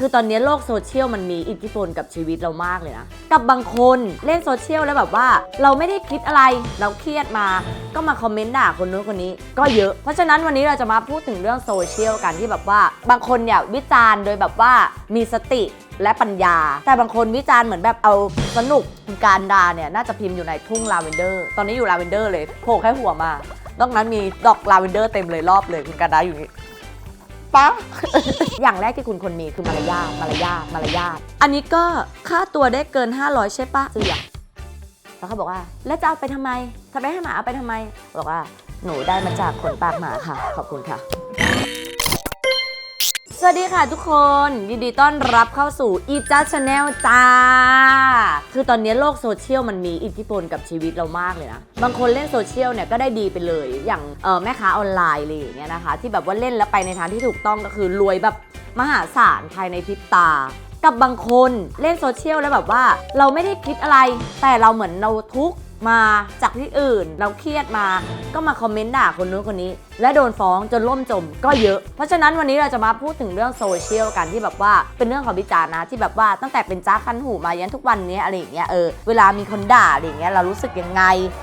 คือตอนนี้โลกโซเชียลมันมีอิทธิพลกับชีวิตเรามากเลยนะ กับบางคนเล่นโซเชียลแล้วแบบว่า เราไม่ได้คิดอะไรเราเครียดมา ก็มาคอมเมนต์ด่าคนนู้นคนนี้ก็เยอะ เพราะฉะนั้นวันนี้เราจะมาพูดถึงเรื่องโซเชียลกันที่แบบว่า บางคนเนี่ยวิจารณ์โดยแบบว่ามีสติและปัญญา แต่บางคนวิจารณ์เหมือนแบบเอาสนุกคุณการดาเนี่ยน่าจะพิมพ์อยู่ในทุ่งลาเวนเดอร์ ตอนนี้อยู่ลาเวนเดอร์เลยโผล่แค่หัวมานอกนั้นมีดอกลาเวนเดอร์เต็มเลยรอบเลยคุณการดาอยู่นี่ ปะ อย่างแรกที่คุณคนมีคือมารยาทมารยาทมารยาทอันนี้ก็ค่าตัวได้เกิน 500 ใช่ปะเสือกแล้วเขาบอกว่า แล้วจะเอาไปทำไมถ้าไปให้หมาเอาไปทำไมบอกว่าหนูได้มาจากขนปากหมาค่ะ ขอบคุณค่ะส วัสดีค่ะทุกคนยินดีต้อนรับเข้าสู่อีจ้าชาแนลจ้า คือตอนนี้โลกโซเชียลมันมีอิทธิพลกับชีวิตเรามากเลยนะ บางคนเล่นโซเชียลเนี่ยก็ได้ดีไปเลย อย่างเออแม่ค้าออนไลน์อะไรอย่างเงี้ยนะคะ ที่แบบว่าเล่นแล้วไปในทางที่ถูกต้องก็คือรวยแบบมหาศาลภายในพริบตา กับบางคนเล่นโซเชียลแล้วแบบว่า เราไม่ได้คิดอะไร แต่เราเหมือนเราทุกข์ มาจากที่อื่น เราเครียดมาก็มาคอมเมนต์ด่าคนนู้นคนนี้ และโดนฟ้องจนล่มจมก็เยอะ เพราะฉะนั้นวันนี้เราจะมาพูดถึงเรื่องโซเชียลกันที่แบบว่าเป็นเรื่องของวิจารณ์นะที่แบบว่าตั้งแต่เป็นจ้าคันหูมายันทุกวันนี้อะไรอย่างเงี้ยเออเวลามีคนด่าอะไรอย่างเงี้ยเรารู้สึกยังไง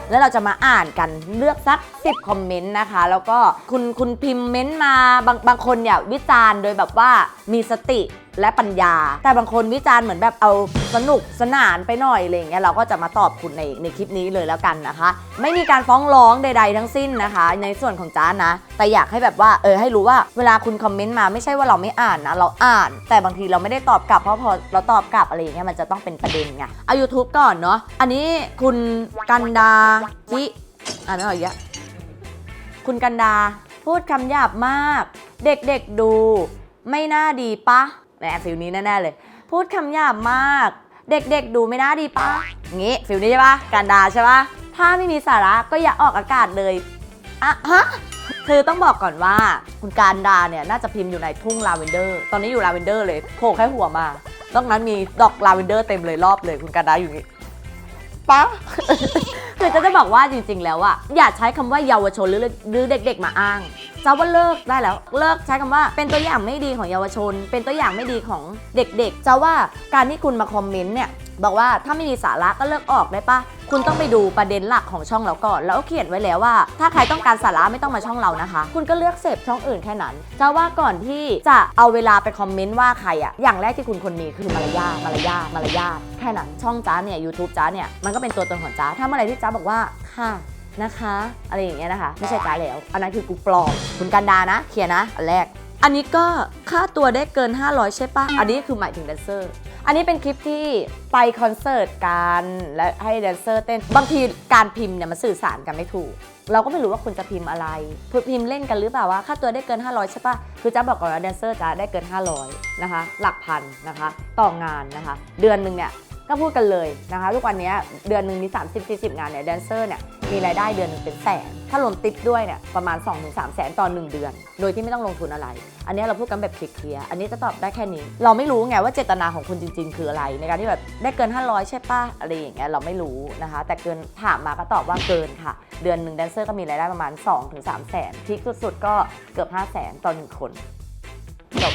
แล้วเราจะมาอ่านกันเลือกสัก10คอมเมนต์นะคะ แล้วก็คุณคุณพิมพ์เมนต์มาบางบางคนเนี่ยวิจารณ์โดยแบบว่ามีสติและปัญญา แต่บางคนวิจารณ์เหมือนแบบเอาสนุกสนานไปหน่อยอะไรอย่างเงี้ยเราก็จะมาตอบคุณในในคลิปนี้เลยแล้วกันนะคะ ไม่มีการฟ้องร้องใด ๆ ทั้งสิ้นนะคะ ในส่วนของจ้านะ แต่อยากให้แบบว่าเออให้รู้ว่าเวลาคุณคอมเมนต์มาไม่ใช่ว่าเราไม่อ่านนะเราอ่าน แต่บางทีเราไม่ได้ตอบกลับเพราะพอเราตอบกลับอะไรอย่างเงี้ยมันจะต้องเป็นประเด็นไงเอา YouTube ก่อนเนาะอันนี้คุณกันดาจิอ่านไม่ออกอีกอะคุณกันดาพูดคำหยาบมาก เด็กๆดู ไม่น่าดีปะ แหมฟิลนี้แน่ๆเลย พูดคำหยาบมาก เด็กๆ ดูไม่น่าดีปะงี้ฟิลนี้ใช่ปะกันดาใช่ปะถ้าไม่มีสาระก็อย่าออกอากาศเลยอะฮะคือต้องบอกก่อนว่าคุณการดาเนี่ยน่าจะพิมพ์อยู่ในทุ่งลาเวนเดอร์ ตอนนี้อยู่ลาเวนเดอร์เลยโผล่แค่หัวมานอกนั้นมีดอกลาเวนเดอร์เต็มเลยรอบเลยคุณการดาอยู่นี่ปะคือจะจะบอกว่าจริง ๆ แล้วอะอย่าใช้คำว่าเยาวชนหรือเด็กๆมาอ้าง จะว่าเลิกได้แล้วเลิกใช้คำว่า เป็นตัวอย่างไม่ดีของเยาวชน เป็นตัวอย่างไม่ดีของเด็กๆจะว่าการที่คุณมาคอมเมนต์เนี่ยบอกว่าถ้าไม่มีสาระก็เลิกออกได้ปะคุณต้องไปดูประเด็นหลักของช่องเราก่อน แล้วเขียนไว้แล้วว่า ถ้าใครต้องการสาระไม่ต้องมาช่องเรานะคะ คุณก็เลือกเสพช่องอื่นแค่นั้นจะว่าก่อนที่จะเอาเวลาไปคอมเมนต์ว่าใครอะอย่างแรกที่คุณควรมีคือมารยาทมารยาทมารยาทแค่นั้นช่องจ้าเนี่ย YouTube จ้าเนี่ยมันก็เป็นตัวตนของจ้าถ้าเมื่อไรที่จ้าบอกว่าค่ะ นะคะ อะไรอย่างเงี้ยนะคะ ไม่ใช่จ้าแล้ว อันนั้นคือกูปลอมคุณกันดานะเคลียร์นะ อันแรก อันนี้ก็ค่าตัวได้เกิน 500 ใช่ปะอันนี้คือหมายถึงแดนเซอร์ อันนี้เป็นคลิปที่ไปคอนเสิร์ตกันและให้แดนเซอร์เต้น บางทีการพิมพ์เนี่ยมันสื่อสารกันไม่ถูก เราก็ไม่รู้ว่าคุณจะพิมพ์อะไรเพื่อพิมพ์เล่นกันหรือเปล่าว่าค่าตัวได้เกิน 500 ใช่ปะคือจ้าบอกก่อนว่าแดนเซอร์จ้าได้เกิน 500 นะคะ หลักพันนะคะ ต่องานนะคะ เดือนหนึ่งเนี่ย ก็พูดกันเลยนะคะ ทุกวันนี้เดือนหนึ่งมี 30-40 งานเนี่ยแดนเซอร์เนี่ยมีรายได้เดือนหนึ่งเป็นแสน ถ้ารวมติปด้วยเนี่ยประมาณ 2-3 แสนต่อ 1 เดือน โดยที่ไม่ต้องลงทุนอะไร อันนี้เราพูดกันแบบเคลียร์ๆอันนี้จะตอบได้แค่นี้ เราไม่รู้ไงว่าเจตนาของคุณจริง ๆ คืออะไร ในการที่แบบได้เกิน 500 ใช่ป่ะอะไรอย่างเงี้ยเราไม่รู้นะคะ แต่เกินถามมาก็ตอบว่าเกินค่ะ เดือนหนึ่งแดนเซอร์ก็มีรายได้ประมาณ 2-3แสนพีคสุดๆก็เกือบ5แสนต่อหนึ่งคนจบ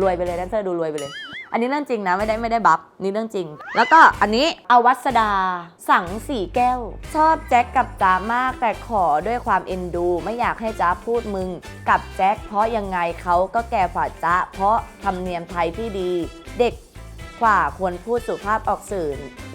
รวยไปเลยแดนเซอร์ดูรวยไปเลย อันนี้เรื่องจริงนะไม่ได้ไม่ได้บัฟนี่เรื่องจริง แล้วก็อันนี้อวัสดา สังสีแก้ว ชอบแจ็คกับจ้ามากแต่ขอด้วยความเอ็นดู ไม่อยากให้จ้าพูดมึง กับแจ็คเพราะยังไงเขาก็แก่ฝ่าจ้าเพราะธรรมเนียมไทยที่ดี เด็กกว่าควรพูดสุภาพออกสื่อ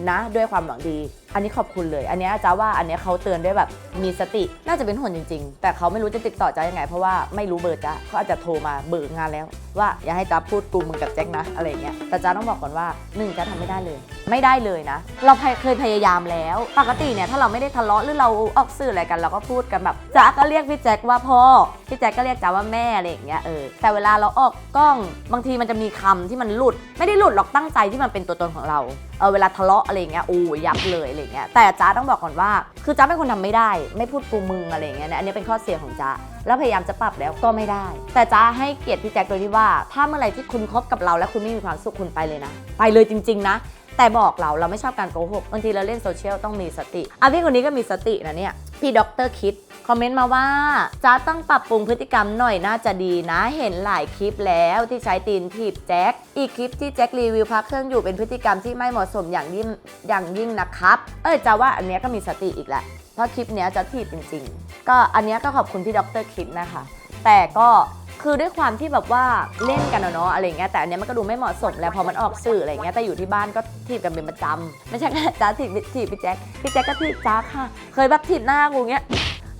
นะด้วยความหวังดี อันนี้ขอบคุณเลย อันนี้จ้าว่าอันนี้เขาเตือนด้วยแบบมีสติ น่าจะเป็นห่วงจริง ๆ แต่เขาไม่รู้จะติดต่อจ้ายังไง เพราะว่าไม่รู้เบอร์จ้าเขาอาจจะโทรมาเบิกงานแล้ว ว่าอย่าให้จ้าพูดกูมึงกับแจ็คนะอะไรเงี้ย แต่จ้าต้องบอกก่อนว่าหนึ่งจ้าทำไม่ได้เลย ไม่ได้เลยนะ เราเคยพยายามแล้ว ปกติเนี่ยถ้าเราไม่ได้ทะเลาะหรือเราออกสื่ออะไรกันเราก็พูดกันแบบจ้าก็เรียกพี่แจ็คว่าพ่อ พี่แจ็คก็เรียกจ้าว่าแม่อะไรอย่างเงี้ยเออ แต่เวลาเราออกกล้องบางทีมันจะมีคำที่มันหลุด ไม่ได้หลุดหรอกตั้งใจที่มันเป็นตัวตนของเรา เออเวลาทะเลาะอะไรเงี้ยโอ้ยับเลยอะไรเงี้ยแต่จ้าต้องบอกก่อนว่า คือจ้าเป็นคนทำไม่ได้ ไม่พูดกูมึงอะไรเงี้ยนะอันนี้เป็นข้อเสียของจ้าแล้วพยายามจะปรับแล้วก็ไม่ได้ แต่จ้าให้เกียรติพี่แจ็คโดยที่ว่า ถ้าเมื่อไหร่ที่คุณคบกับเรา และคุณไม่มีความสุขคุณไปเลยนะ ไปเลยจริง ๆ นะ แต่บอกเราเราไม่ชอบการโกหกบางทีเราเล่นโซเชียลต้องมีสติอะพี่คนนี้ก็มีสตินะเนี่ยพี่ด็อกเตอร์คิดคอมเมนต์มาว่าจ้าต้องปรับปรุงพฤติกรรมหน่อยน่าจะดีนะ เห็นหลายคลิปแล้วที่ใช้ตีนถีบแจ็ค อีกคลิปที่แจ็ครีวิวพักเครื่องอยู่เป็นพฤติกรรมที่ไม่เหมาะสมอย่างยิ่งอย่างยิ่งนะครับ เออจะว่าอันเนี้ยก็มีสติอีกแหละ เพราะคลิปเนี้ยจะถีบจริง ๆ ก็อันเนี้ยก็ขอบคุณพี่ด็อกเตอร์คิดนะคะ แต่ก็ คือด้วยความที่แบบว่าเล่นกันอะเนาะอะไรเงี้ยแต่อันเนี้ยมันก็ดูไม่เหมาะสมแล้วพอมันออกสื่ออะไรเงี้ยแต่อยู่ที่บ้านก็ถีบกันเป็นประจำไม่ใช่แค่จ้าถีบถีบพี่แจ็คพี่แจ็คก็ถีบจ้าค่ะ เคยแบบถีบหน้ากูเงี้ย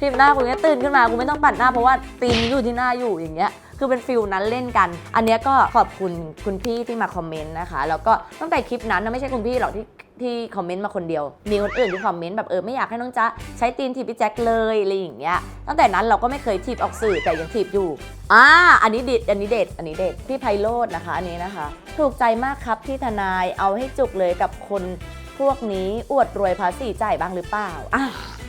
ทีบหน้ากูเนี้ยตื่นขึ้นมากูไม่ต้องปัดหน้าเพราะว่าตีนอยู่ที่หน้าอยู่อย่างเงี้ย คือเป็นฟิลนั้นเล่นกัน อันเนี้ยก็ขอบคุณคุณพี่ที่มาคอมเมนต์นะคะ แล้วก็ตั้งแต่คลิปนั้นนะไม่ใช่คุณพี่หรอกที่ที่คอมเมนต์มาคนเดียว มีคนอื่นที่คอมเมนต์แบบเออไม่อยากให้น้องจ๊ะใช้ตีนถีบพี่แจ็คเลยอะไรอย่างเงี้ย ตั้งแต่นั้นเราก็ไม่เคยถีบออกสื่อแต่ยังถีบอยู่ อ่า อันนี้เด็ดอันนี้เด็ด อันนี้เด็ด พี่ไพโรจน์นะคะ อันนี้นะคะ ถูกใจมากครับที่ทนาย เอาให้จุกเลยกับคนพวกนี้อวดรวยภาษีจ่ายบ้างหรือเปล่า อะ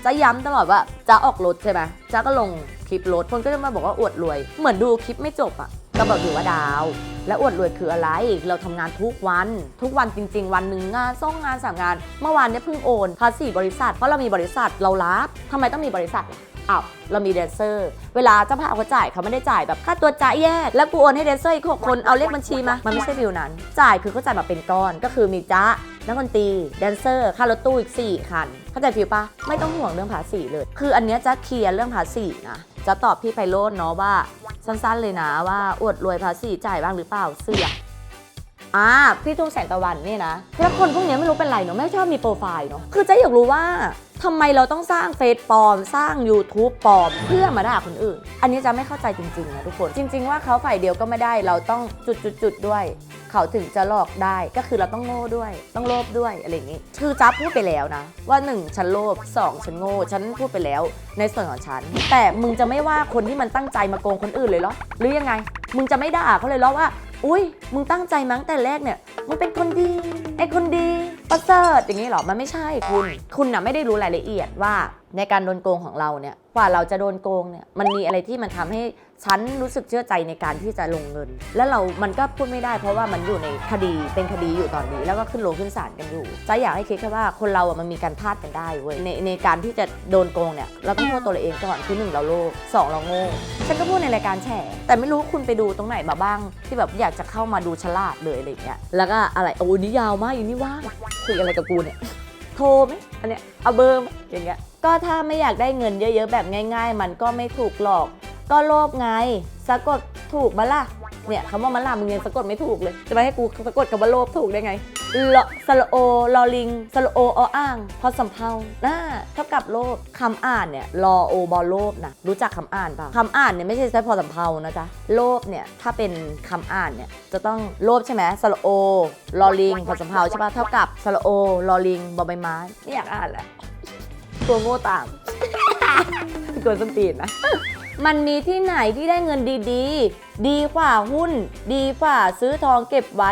จะย้ำตลอดว่าจะออกรถใช่ไหมจะก็ลงคลิปรถคนก็จะมาบอกว่าอวดรวย เหมือนดูคลิปไม่จบอะก็บอกอยู่ว่าดาว และอวดรวยคืออะไร เราทำงานทุกวัน ทุกวันจริง ๆ วันหนึ่งงานส่งงานสามงาน เมื่อวานเนี่ยเพิ่งโอนภาษีบริษัทเพราะเรามีบริษัทเรารับทำไมต้องมีบริษัท อ้าวเรามีแดนเซอร์ เวลาเจ้าภาพเขาจ่ายเขาไม่ได้จ่ายแบบค่าตัวจ่ายแยก แล้วกูโอนให้แดนเซอร์อีกหกคนเอาเลขบัญชีมา มันไม่ใช่ฟิลนั้น จ่ายคือเขาจ่ายมาเป็นก้อนก็คือมีจ้านักดนตรีแดนเซอร์ ค่ารถตู้อีก 4 คัน เข้าใจฟิลปะไม่ต้องห่วงเรื่องภาษีเลย คืออันเนี้ยจะเคลียร์เรื่องภาษีนะ จะตอบพี่ไพโรจน์เนาะว่า สั้นๆเลยนะว่าอวดรวยภาษีจ่ายบ้างหรือเปล่าเสือกอ่าพี่ทุ่งแสงตะวันนี่นะแล้วคนพวกเนี้ยไม่รู้เป็นไรเนาะไม่ชอบมีโปรไฟล์เนาะคือเจะอยากรู้ว่า ทำไมเราต้องสร้างเฟซปลอม สร้าง YouTube ปลอม เพื่อมาด่าคนอื่น อันนี้จะไม่เข้าใจจริงๆนะทุกคน จริง ๆ ว่าเขาฝ่ายเดียวก็ไม่ได้เราต้องจุดๆๆด้วย เขาถึงจะหลอกได้ก็คือเราต้องโง่ด้วย ต้องโลภด้วยอะไรอย่างนี้ คือจับพูดไปแล้วนะ ว่า 1 ฉันโลภ2ฉันโง่ฉันพูดไปแล้ว ในส่วนของฉัน แต่มึงจะไม่ว่าคนที่มันตั้งใจมาโกงคนอื่นเลยเหรอหรือยังไง มึงจะไม่ด่าเขาเลยเหรอว่า อุ้ยมึงตั้งใจมั้งแต่แรกเนี่ยมึงเป็นคนดีไอ้คนดี ประเสริฐอย่างนี้เหรอ มันไม่ใช่คุณ คุณน่ะไม่ได้รู้รายละเอียดว่าในการโดนโกงของเราเนี่ย กว่าเราจะโดนโกงเนี่ย มันมีอะไรที่มันทำให้ ฉันรู้สึกเชื่อใจในการที่จะลงเงิน แล้วเรา มันก็พูดไม่ได้เพราะว่ามันอยู่ในคดี เป็นคดีอยู่ตอนนี้ แล้วก็ขึ้นโรงขึ้นศาลกันอยู่จะอยากให้คิดแค่ว่าคนเราอะมันมีการพลาดกันได้เว้ย ในในการที่จะโดนโกงเนี่ย เราต้องโทษตัวเราเองก่อนคือหนึ่งเราโลภสองเราโง่ ฉันก็พูดในรายการแฉแต่ไม่รู้คุณไปดูตรงไหนมาบ้าง ที่แบบอยากจะเข้ามาดูฉลาดเลยอะไรเงี้ย แล้วก็อะไร โอ้นี่ยาวมากอีนี่ว่างคุยอะไรกับกูเนี่ย โทรไหมอันเนี้ย เอาเบอร์ไหมอย่างเงี้ย ก็ถ้าไม่อยากได้เงินเยอะ ๆ แบบง่าย ๆ มันก็ไม่ถูกหรอก ก็โลภไง สะกดถูกมาล่ะ เนี่ยคำว่ามันล่ะมึงยังสะกดไม่ถูกเลย จะไปให้กูสะกดคำว่าโลภถูกได้ไงลสระโอลอลิงสระโอออ่าง พอสำเพาน่าเท่ากับโลภคำอ่านเนี่ยรอโอบอโลภนะรู้จักคำอ่านปล่าคำอ่านเนี่ยไม่ใช่ใช้พอสำเพานะจ๊ะโลภเนี่ยถ้าเป็นคำอ่านเนี่ยจะต้องโลภใช่ไหมสระโอลอลิงพอสำเพาใช่ปะเท่ากับสระโอลอลิงบอใบไม้ไม่อยากอ่านแล้วตัวโง่ตามกวนส้นตีนนะ มันมีที่ไหนที่ได้เงินดีๆ ดีกว่าหุ้น ดีกว่าซื้อทองเก็บไว้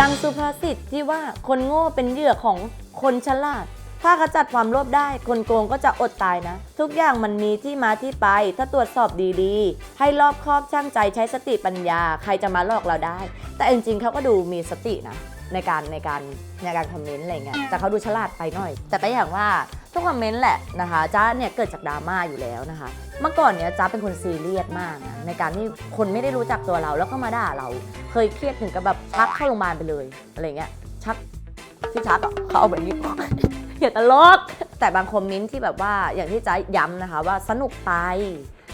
ดังสุภาษิตที่ว่าคนโง่เป็นเหยื่อของคนฉลาด ถ้าขจัดความโลภได้ คนโกงก็จะอดตายนะ ทุกอย่างมันมีที่มาที่ไป ถ้าตรวจสอบดีๆ ให้รอบคอบช่างใจใช้สติปัญญา ใครจะมาหลอกเราได้ แต่จริงๆเขาก็ดูมีสตินะ ในการในการในการคอมเมนต์อะไรเงี้ยแต่เขาดูฉลาดไปหน่อย แต่ก็อย่างว่าทุกคอมเมนต์แหละนะคะจ้าเนี่ยเกิดจากดราม่าอยู่แล้วนะคะ เมื่อก่อนเนี่ยจ้าเป็นคนซีเรียสมากนะในการที่คนไม่ได้รู้จักตัวเราแล้วก็มาด่าเรา เคยเครียดถึงกับแบบชักเข้าโรงพยาบาลไปเลยอะไรเงี้ยชักที่ชักอะเขาเอาแบบนี้อย่าตลกแต่บางคอมเมนต์ที่แบบว่าอย่างที่จ้าย้ำนะคะว่าสนุกไป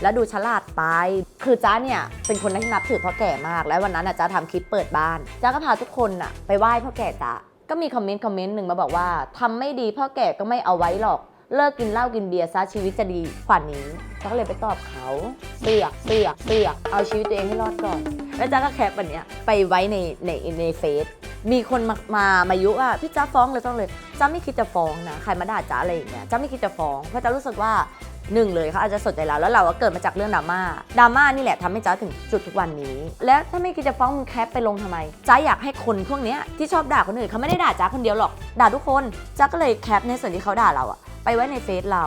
แล้วดูฉลาดไป คือจ้าเนี่ยเป็นคนที่นับถือพ่อแก่มาก แล้ววันนั้นจ้าทำคลิปเปิดบ้านจ้าก็พาทุกคนน่ะไปไหว้พ่อแก่จ้าก็มีคอมเมนต์คอมเมนต์หนึ่งมาบอกว่าทำไม่ดีพ่อแก่ก็ไม่เอาไว้หรอก เลิกกินเหล้ากินเบียร์ซะชีวิตจะดีกว่านี้จ้าก็เลยไปตอบเขาเสือกเสือกเสือกเอาชีวิตตัวเองให้รอดก่อน แล้วจ้าก็แคปอันเนี้ยไปไว้ในในในเฟซมีคนมา มามายุว่าพี่จ้าฟ้องเลยต้องเลยจ้าไม่คิดจะฟ้องนะใครมาด่าจ้าอะไรอย่างเงี้ยจ้าไม่คิดจะฟ้องเพราะจ้ารู้สึกว่า หนึ่งเลยเขาอาจจะสนใจเราแล้วเราก็เกิดมาจากเรื่องดราม่าดราม่านี่แหละทำให้จ้าถึงจุดทุกวันนี้ แล้วถ้าไม่คิดจะฟ้องมึงแคปไปลงทำไมจ้าอยากให้คนพวกเนี้ยที่ชอบด่าคนอื่นเขาไม่ได้ด่าจ้าคนเดียวหรอกด่าทุกคนจ้าก็เลยแคปในส่วนที่เขาด่าเราอะไปไว้ในเฟซเรา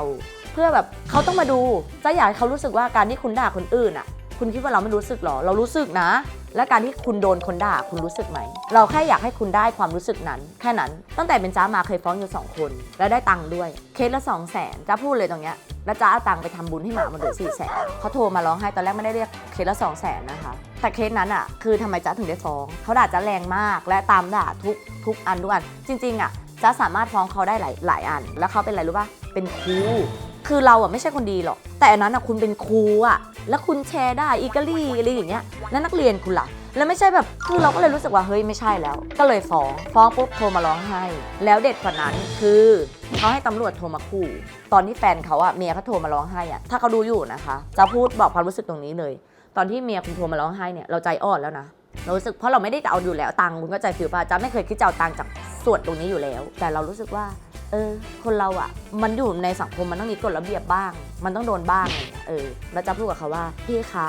เพื่อแบบเขาต้องมาดูจ้าอยากให้เขารู้สึกว่าการที่คุณด่าคนอื่นอะ คุณคิดว่าเราไม่รู้สึกหรอ เรารู้สึกนะ และการที่คุณโดนคนด่าคุณรู้สึกไหม เราแค่อยากให้คุณได้ความรู้สึกนั้น แค่นั้น ตั้งแต่เป็นจ้ามาเคยฟ้องอยู่สองคน แล้วได้ตังค์ด้วย เคสละสองแสนจ้าพูดเลยตรงเนี้ยแล้วจ้าเอาตังค์ไปทำบุญให้หมาหมดเลยสี่แสนเขาโทรมาร้องไห้ตอนแรกไม่ได้เรียกเคสละสองแสนนะคะ แต่เคสนั้นอะ คือทำไมจ้าถึงได้ฟ้อง เขาด่าจ้าแรงมาก และตามด่าทุกทุกอันทุกอัน จริง ๆ อะจ้าสามารถฟ้องเขาได้หลายหลายอัน แล้วเขาเป็นอะไรรู้ป่ะ เป็นครู คือเราอะไม่ใช่คนดีหรอก แต่อันนั้นอะคุณเป็นครูอะ แล้วคุณแชร์ได้อีกาลี่อะไรอย่างเงี้ยแล้วนักเรียนคุณล่ะแล้วไม่ใช่แบบคือเราก็เลยรู้สึกว่าเฮ้ยไม่ใช่แล้ว ก็เลยฟ้องฟ้องปุ๊บโทรมาร้องไห้ แล้วเด็ดกว่านั้นคือเขาให้ตำรวจโทรมาขู่ตอนที่แฟนเขาอะเมียเขาโทรมาร้องไห้อะถ้าเขาดูอยู่นะคะ จะพูดบอกความรู้สึกตรงนี้เลย ตอนที่เมียคุณโทรมาร้องไห้เนี่ยเราใจอ่อนแล้วนะเรารู้สึกเพราะเราไม่ได้จะเอาอยู่แล้วตังค์คุณก็ใจฟิวป่ะจะไม่เคยคิดจะเอาตังค์จากส่วนตรงนี้อยู่แล้ว แต่เรารู้สึกว่า ออ คนเราอะมันอยู่ในสังคมมันต้องมีกฎระเบียบบ้าง มันต้องโดนบ้างไรเงี้ยเออแล้วจะพูดกับเขาว่า พี่คะ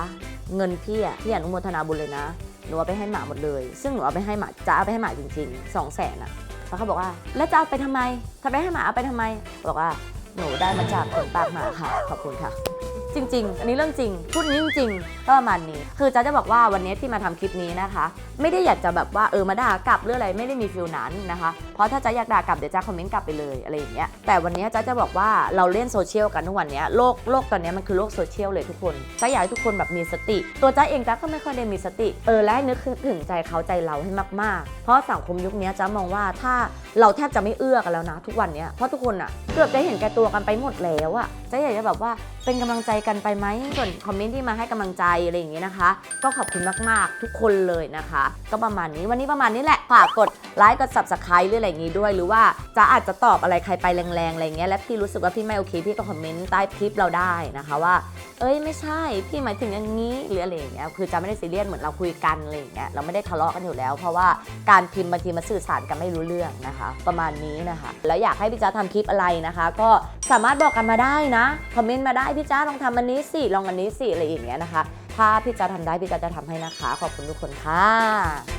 เงินพี่อะพี่อนุโมทนาบุญเลยนะ หนูเอาไปให้หมาหมดเลย ซึ่งหนูเอาไปให้หมาจะเอาไปให้หมาจริงๆสองแสนอะแล้วเขาบอกว่า แล้วจะเอาไปทำไมถ้าไปให้หมาเอาไปทำไม บอกว่า หนูได้มาจากคนปากหมาค่ะ ขอบคุณค่ะ จริง ๆ อันนี้เรื่องจริงพูดนี้จริงก็ประมาณนี้ คือจ้าจะบอกว่าวันนี้ที่มาทำคลิปนี้นะคะ ไม่ได้อยากจะแบบว่าเออมาด่ากลับหรืออะไรไม่ได้มีฟิลนั้นนะคะ เพราะถ้าจ้าอยากด่ากลับเดี๋ยวจ้าคอมเมนต์กลับไปเลยอะไรอย่างเงี้ยแต่วันนี้จ้าจะบอกว่าเราเล่นโซเชียลกันทุกวันนี้โลกโลกตอนนี้มันคือโลกโซเชียลเลยทุกคนจ้าอยากให้ทุกคนแบบมีสติ ตัวจ้าเองจ้าก็ไม่ค่อยได้มีสติเออและให้นึกถึงใจเขาใจเราให้มากๆ เพราะสังคมยุคนี้จ้ามองว่าถ้าเราแทบจะไม่เอื้อกันแล้วนะ ทุกวันนี้เพราะทุกคนอะเกือบจะเห็นแก่ตัวกันไปหมดแล้วอะจ้าอยากจะแบบว่า เป็นกำลังใจกันไปไหมส่วนคอมเมนต์ที่มาให้กำลังใจอะไรอย่างงี้นะคะ ก็ขอบคุณมากๆ ทุกคนเลยนะคะ ก็ประมาณนี้วันนี้ประมาณนี้แหละฝากกดไลค์กด subscribe หรืออะไรอย่างงี้ด้วย หรือว่าจะอาจจะตอบอะไรใครไปแรงๆอะไรเงี้ยและพี่รู้สึกว่าพี่ไม่โอเคพี่ก็คอมเมนต์ใต้คลิปเราได้นะคะว่า เอ้ยไม่ใช่พี่หมายถึงอย่างนี้หรืออะไรอย่างเงี้ยคือจะไม่ได้ซีเรียสเหมือนเราคุยกันอะไรอย่างเงี้ยเราไม่ได้ทะเลาะกันอยู่แล้ว เพราะว่าการพิมพ์บางทีมาสื่อสารกันไม่รู้เรื่องนะคะ ประมาณนี้นะคะ แล้วอยากให้พี่จ้าทำคลิปอะไรนะคะ ก็สามารถบอกกันมาได้นะคอมเมนต์มาได้พี่จ้าลองทำอันนี้สิลองอันนี้สิอะไรอย่างเงี้ยนะคะ ถ้าพี่จ้าทำได้พี่จ้าจะทำให้นะคะ ขอบคุณทุกคนค่ะ